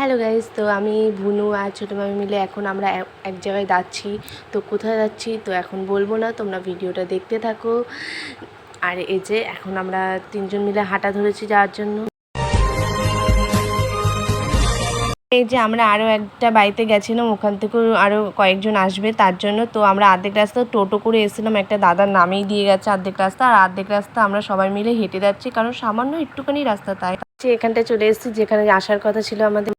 Hello guys তো আমি ভুনু আর ছোটো মামি মিলে এখন আমরা এক- জায়গায় যাচ্ছি। তো কোথায় যাচ্ছি? তো এখন বলব না, তোমরা ভিডিওটা দেখতে থাকো। আর এই যে, এখন আমরা তিনজন মিলে হাঁটা ধরেছি যাওয়ার জন্য। এই যে আমরা আরও একটা বাড়িতে গেছিলাম, ওখান থেকেও আরও কয়েকজন আসবে, তার জন্য তো আমরা অর্ধেক রাস্তা টোটো করে এসেছিলাম, একটা দাদার নামেই দিয়ে গেছে অর্ধেক রাস্তা, আর অর্ধেক রাস্তা আমরা সবাই মিলে হেঁটে যাচ্ছি, কারণ সামান্য একটুখানি রাস্তা তাই। যে এখানটায় চলে এসেছি, যেখানে আসার কথা ছিল আমাদের।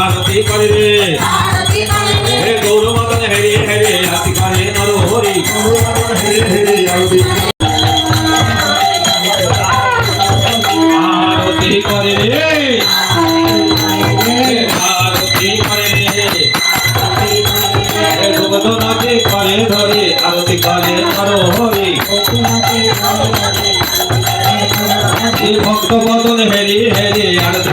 আরতি করে রে। ধরে আরতি ভক্ত বদন হেরি আরতি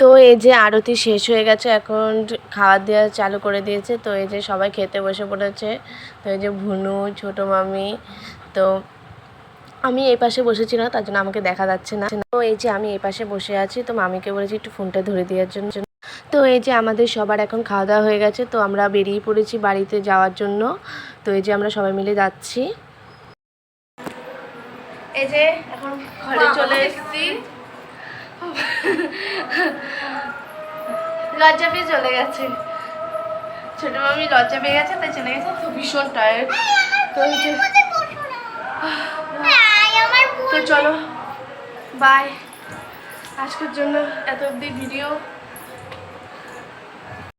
তো এই যে আরতি শেষ হয়ে গেছে, এখন খাবার দেওয়া চালু করে দিয়েছে। তো এই যে সবাই খেতে বসে পড়েছে। তো এই যে ভুনু, ছোটো মামি, তো আমি এই পাশে বসেছি না, তার জন্য আমাকে দেখা যাচ্ছে না। তো এই যে আমি এই পাশে বসে আছি, তো মামিকে বলেছি একটু ফোনটা ধরে দেওয়ার জন্য। তো এই যে আমাদের সবার এখন খাওয়া দাওয়া হয়ে গেছে তো আমরা বেরিয়ে পড়েছি বাড়িতে যাওয়ার জন্য। তো এই যে আমরা সবাই মিলে যাচ্ছি। এই যে এখন ঘরে চলে এসেছি। লজ্জা পেয়ে চলে গেছে। ছোট মামি লজ্জা পেয়ে গেছে তাই চলে গেছে। তো ভীষণ টায়ার্ড তো এই যে তো চলো বাই আজকের জন্য এত অবধি ভিডিও